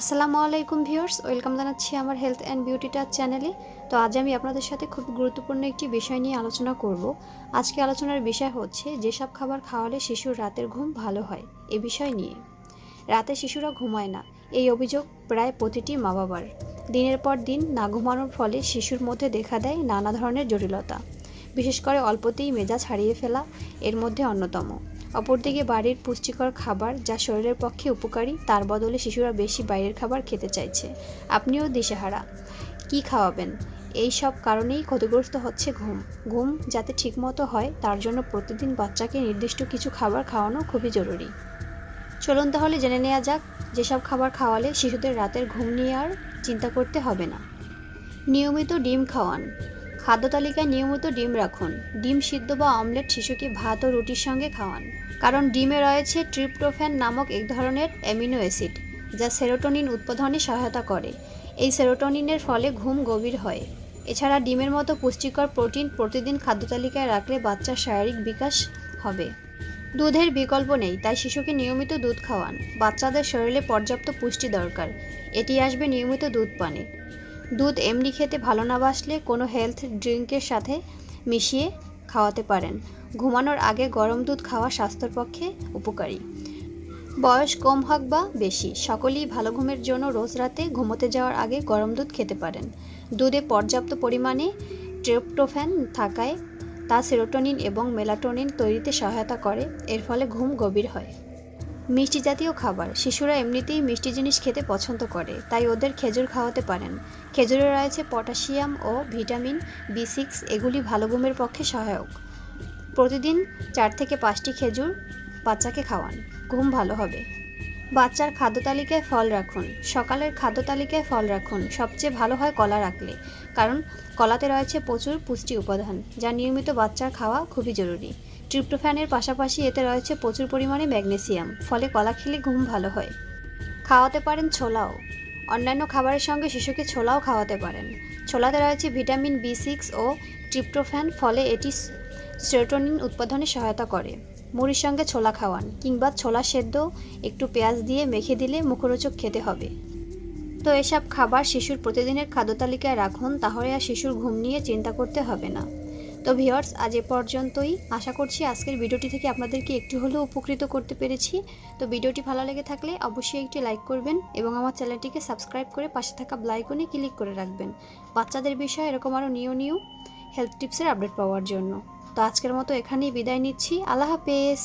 আসসালামু আলাইকুম viewers, welcome জানাচ্ছি আমার হেলথ অ্যান্ড বিউটি টাচ চ্যানেলে। তো আজ আমি আপনাদের সাথে খুব গুরুত্বপূর্ণ একটি বিষয় নিয়ে আলোচনা করব। আজকে আলোচনার বিষয় হচ্ছে যেসব খাবার খাওয়ালে শিশুর রাতের ঘুম ভালো হয়, এ বিষয় নিয়ে। রাতে শিশুরা ঘুমায় না, এই অভিযোগ প্রায় প্রতিটি মা বাবার দিনের পর দিন না ঘুমানোর ফলে শিশুর মধ্যে দেখা দেয় নানা ধরনের জটিলতা। বিশেষ করে অল্পতেই মেজাজ হারিয়ে ফেলা, এর মধ্যে অন্যতম। অপরদিকে বাড়ির পুষ্টিকর খাবার যা শরীরের পক্ষে উপকারী, তার বদলে শিশুরা বেশি বাইরের খাবার খেতে চাইছে। আপনিও দিশেহারা। কি খাওয়াবেন? এই সব কারণেই ক্ষতিগ্রস্ত হচ্ছে ঘুম। ঘুম যাতে ঠিকমতো হয়, তার জন্য প্রতিদিন বাচ্চাকে নির্দিষ্ট কিছু খাবার খাওয়ানো খুবই জরুরি। চলুন তাহলে জেনে নেওয়া যাক, যেসব খাবার খাওয়ালে শিশুদের রাতের ঘুম নিয়ে আর চিন্তা করতে হবে না। নিয়মিত ডিম খাওয়ান। খাদ্য তালিকায় নিয়মিত ডিম রাখুন। ডিম সিদ্ধ বা অমলেট শিশুকে ভাত ও রুটির সঙ্গে খাওয়ান। কারণ ডিমে রয়েছে ট্রিপ্টোফ্যান নামক এক ধরনের অ্যামিনো অ্যাসিড, যা সেরোটোনিন উৎপাদনে সহায়তা করে। এই সেরোটোনিনের ফলে ঘুম গভীর হয়। এছাড়া ডিমের মতো পুষ্টিকর প্রোটিন প্রতিদিন খাদ্য তালিকায় রাখলে বাচ্চার শারীরিক বিকাশ হবে। দুধের বিকল্প নেই, তাই শিশুকে নিয়মিত দুধ খাওয়ান। বাচ্চাদের শরীরে পর্যাপ্ত পুষ্টি দরকার। এটি আসবে নিয়মিত দুধ পানে। দুধ এমনি খেতে ভালো না বাসলে কোনো হেলথ ড্রিঙ্কের সাথে মিশিয়ে খাওয়াতে পারেন। ঘুমানোর আগে গরম দুধ খাওয়া স্বাস্থ্যের পক্ষে উপকারী। বয়স কম হোক বা বেশি, সকলেই ভালো ঘুমের জন্য রোজ রাতে ঘুমোতে যাওয়ার আগে গরম দুধ খেতে পারেন। দুধে পর্যাপ্ত পরিমাণে ট্রেপ্টোফ্যান থাকায় তা সেরোটোনিন এবং মেলাটোনিন তৈরিতে সহায়তা করে, এর ফলে ঘুম গভীর হয়। মিষ্টি জাতীয় খাবার। শিশুরা এমনিতেই মিষ্টি জিনিস খেতে পছন্দ করে, তাই ওদের খেজুর খাওয়াতে পারেন। খেজুরে রয়েছে পটাশিয়াম ও ভিটামিন বি সিক্স, এগুলি ভালো ঘুমের পক্ষে সহায়ক। প্রতিদিন চার থেকে পাঁচটি খেজুর বাচ্চাকে খাওয়ান, ঘুম ভালো হবে। বাচ্চার খাদ্য তালিকায় ফল রাখুন। সকালের খাদ্য তালিকায় ফল রাখুন। সবচেয়ে ভালো হয় কলা রাখলে, কারণ কলাতে রয়েছে প্রচুর পুষ্টি উপাদান, যা নিয়মিত বাচ্চার খাওয়া খুবই জরুরি। ট্রিপ্টোফ্যানের পাশাপাশি এতে রয়েছে প্রচুর পরিমাণে ম্যাগনেসিয়াম, ফলে কলা খেলে ঘুম ভালো হয়। খাওয়াতে পারেন ছোলাও। অন্যান্য খাবারের সঙ্গে শিশুকে ছোলাও খাওয়াতে পারেন। ছোলাতে রয়েছে ভিটামিন বি সিক্স ও ট্রিপ্টোফ্যান, ফলে এটি সেরোটোনিন উৎপাদনে সহায়তা করে। মুড়ির সঙ্গে ছোলা খাওয়ান, কিংবা ছোলা সেদ্ধ, একটু পেঁয়াজ দিয়ে মেখে দিলে মুখরোচক খেতে হবে। তো এসব খাবার শিশুর প্রতিদিনের খাদ্য তালিকায় রাখুন, তাহলে আর শিশুর ঘুম নিয়ে চিন্তা করতে হবে না। তো ভিওর্স আজ এ পর্যন্তই। আশা করছি আজকের ভিডিওটি থেকে আপনাদেরকে একটু হলেও উপকৃত করতে পেরেছি। তো ভিডিওটি ভালো লেগে থাকলে অবশ্যই একটি লাইক করবেন এবং আমার চ্যানেলটিকে সাবস্ক্রাইব করে পাশে থাকা ব্লাইকনে ক্লিক করে রাখবেন। বাচ্চাদের বিষয়ে এরকম আরও নিউ নিউ হেলথ টিপসের আপডেট পাওয়ার জন্য। তো আজকের মতো এখানেই বিদায় নিচ্ছি। আল্লাহ হাফেজ!